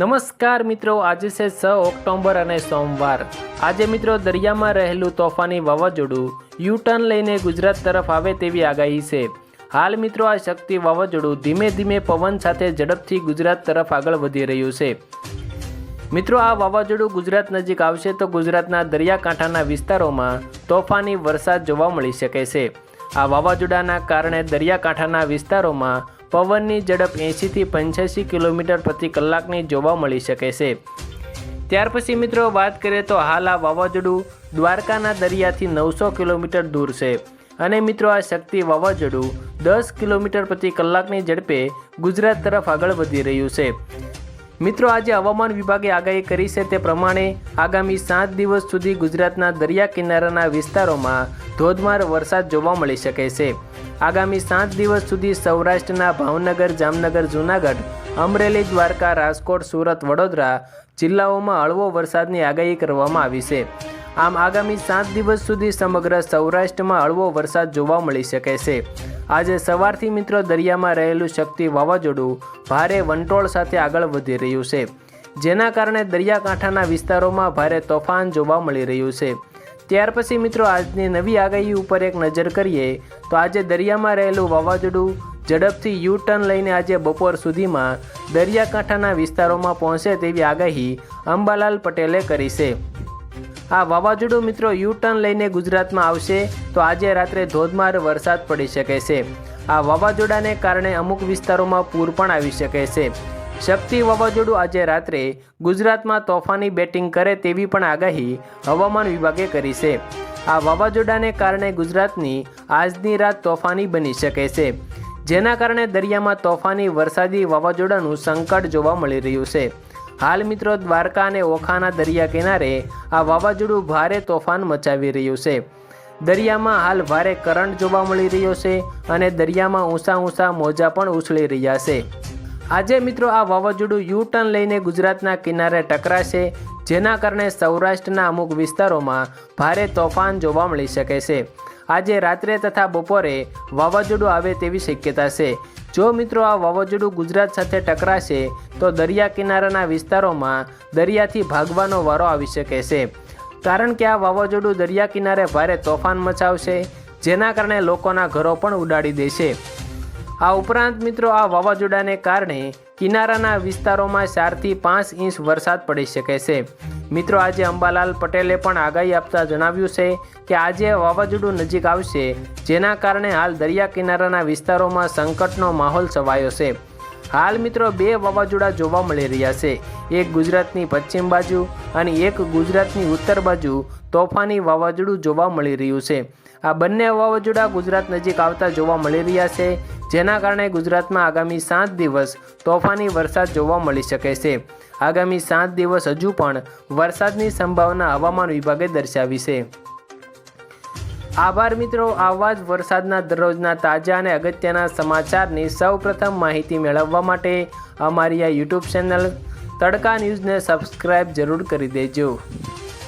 નમસ્કાર મિત્રો, આજે છે છ ઓક્ટોબર અને સોમવાર. આજે મિત્રો દરિયામાં રહેલું તોફાની વાવાઝોડું યુટર્ન લઈને ગુજરાત તરફ આવે તેવી આગાહી છે. હાલ મિત્રો, આ શક્તિ વાવાઝોડું ધીમે ધીમે પવન સાથે ઝડપથી ગુજરાત તરફ આગળ વધી રહ્યું છે. મિત્રો, આ વાવાઝોડું ગુજરાત નજીક આવશે તો ગુજરાતના દરિયાકાંઠાના વિસ્તારોમાં તોફાની વરસાદ જોવા મળી શકે છે. આ વાવાઝોડાના કારણે દરિયાકાંઠાના વિસ્તારોમાં પવનની ઝડપ એંશીથી પંચ્યાસી કિલોમીટર પ્રતિ કલાકની જોવા મળી શકે છે. ત્યાર પછી મિત્રો વાત કરીએ તો હાલ આ વાવાઝોડું દ્વારકાના દરિયાથી નવસો કિલોમીટર દૂર છે. અને મિત્રો આ શક્તિ વાવાઝોડું દસ કિલોમીટર પ્રતિ કલાકની ઝડપે ગુજરાત તરફ આગળ વધી રહ્યું છે. મિત્રો આજે હવામાન વિભાગે આગાહી કરી છે તે પ્રમાણે આગામી સાત દિવસ સુધી ગુજરાતના દરિયા કિનારાના વિસ્તારોમાં ધોધમાર વરસાદ જોવા મળી શકે છે. આગામી સાત દિવસ સુધી સૌરાષ્ટ્રના ભાવનગર, જામનગર, જૂનાગઢ, અમરેલી, દ્વારકા, રાજકોટ, સુરત, વડોદરા જિલ્લાઓમાં હળવો વરસાદની આગાહી કરવામાં આવી છે. આમ આગામી સાત દિવસ સુધી સમગ્ર સૌરાષ્ટ્રમાં હળવો વરસાદ જોવા મળી શકે છે. આજે સવારથી મિત્રો દરિયામાં રહેલું શક્તિ વાવાઝોડું ભારે વંટોળ સાથે આગળ વધી રહ્યું છે. જેના કારણે દરિયાકાંઠાના વિસ્તારોમાં ભારે તોફાન જોવા મળી રહ્યું છે. ત્યાર પછી મિત્રો આજની નવી આગાહી ઉપર એક નજર કરીએ, તો આજે દરિયામાં રહેલું વાવાઝોડું ઝડપથી યુ ટર્ન લઈને આજે બપોર સુધીમાં દરિયાકાંઠાના વિસ્તારોમાં પહોંચે તેવી આગાહી અંબાલાલ પટેલે કરી છે. આ વાવાઝોડું મિત્રો યુ ટર્ન લઈને ગુજરાતમાં આવશે, તો આજે રાત્રે ધોધમાર વરસાદ પડી શકે છે. આ વાવાઝોડાને કારણે અમુક વિસ્તારોમાં પૂર પણ આવી શકે છે. શક્તિ વાવાઝોડું આજે રાત્રે ગુજરાતમાં તોફાની બેટિંગ કરે તેવી પણ આગાહી હવામાન વિભાગે કરી છે. આ વાવાઝોડાને કારણે ગુજરાતની આજની રાત તોફાની બની શકે છે. જેના કારણે દરિયામાં તોફાની વરસાદી વાવાઝોડાનું સંકટ જોવા મળી રહ્યું છે. હાલ મિત્રો દ્વારકા અને ઓખાના દરિયા કિનારે આ વાવાઝોડું ભારે તોફાન મચાવી રહ્યું છે. દરિયામાં હાલ ભારે કરંટ જોવા મળી રહ્યો છે અને દરિયામાં ઊંચા ઊંચા મોજા પણ ઉછળી રહ્યા છે. આજે મિત્રો આ વાવાઝોડું યુ ટર્ન લઈને ગુજરાતના કિનારે ટકરાશે, જેના કારણે સૌરાષ્ટ્રના અમુક વિસ્તારોમાં ભારે તોફાન જોવા મળી શકે છે. આજે રાત્રે તથા બપોરે વાવાઝોડું આવે તેવી શક્યતા છે. જો મિત્રો આ વાવાઝોડું ગુજરાત સાથે ટકરાશે, તો દરિયા કિનારાના વિસ્તારોમાં દરિયાથી ભાગવાનો વારો આવી શકે છે. કારણ કે આ વાવાઝોડું દરિયા કિનારે ભારે તોફાન મચાવશે, જેના કારણે લોકોના ઘરો પણ ઉડાડી દેશે. આ ઉપરાંત મિત્રો આ વાવાઝોડાને કારણે કિનારાના વિસ્તારોમાં ચારથી પાંચ ઇંચ વરસાદ પડી શકે છે. મિત્રો આજે અંબાલાલ પટેલે પણ આગાહી આપતા જણાવ્યું છે કે આજે વાવાઝોડું નજીક આવશે, જેના કારણે હાલ દરિયા કિનારાના વિસ્તારોમાં સંકટનો માહોલ છવાયો છે. હાલ મિત્રો બે વાવાઝોડા જોવા મળી રહ્યા છે. એક ગુજરાતની પશ્ચિમ બાજુ અને એક ગુજરાતની ઉત્તર બાજુ તોફાની વાવાઝોડું જોવા મળી રહ્યું છે. આ બંને વાવાઝોડા ગુજરાત નજીક આવતા જોવા મળી રહ્યા છે, જેના કારણે ગુજરાતમાં આગામી સાત દિવસ તોફાની વરસાદ જોવા મળી શકે છે. આગામી સાત દિવસ હજુ પણ વરસાદની સંભાવના હવામાન વિભાગે દર્શાવી છે. આભાર મિત્રો આવા જ વરસાદના દરરોજના તાજા અને અગત્યના સમાચારની સૌપ્રથમ માહિતી મેળવવા માટે અમારી આ યુટ્યુબ ચેનલ તડકા ન્યૂઝને સબસ્ક્રાઈબ જરૂર કરી દેજો.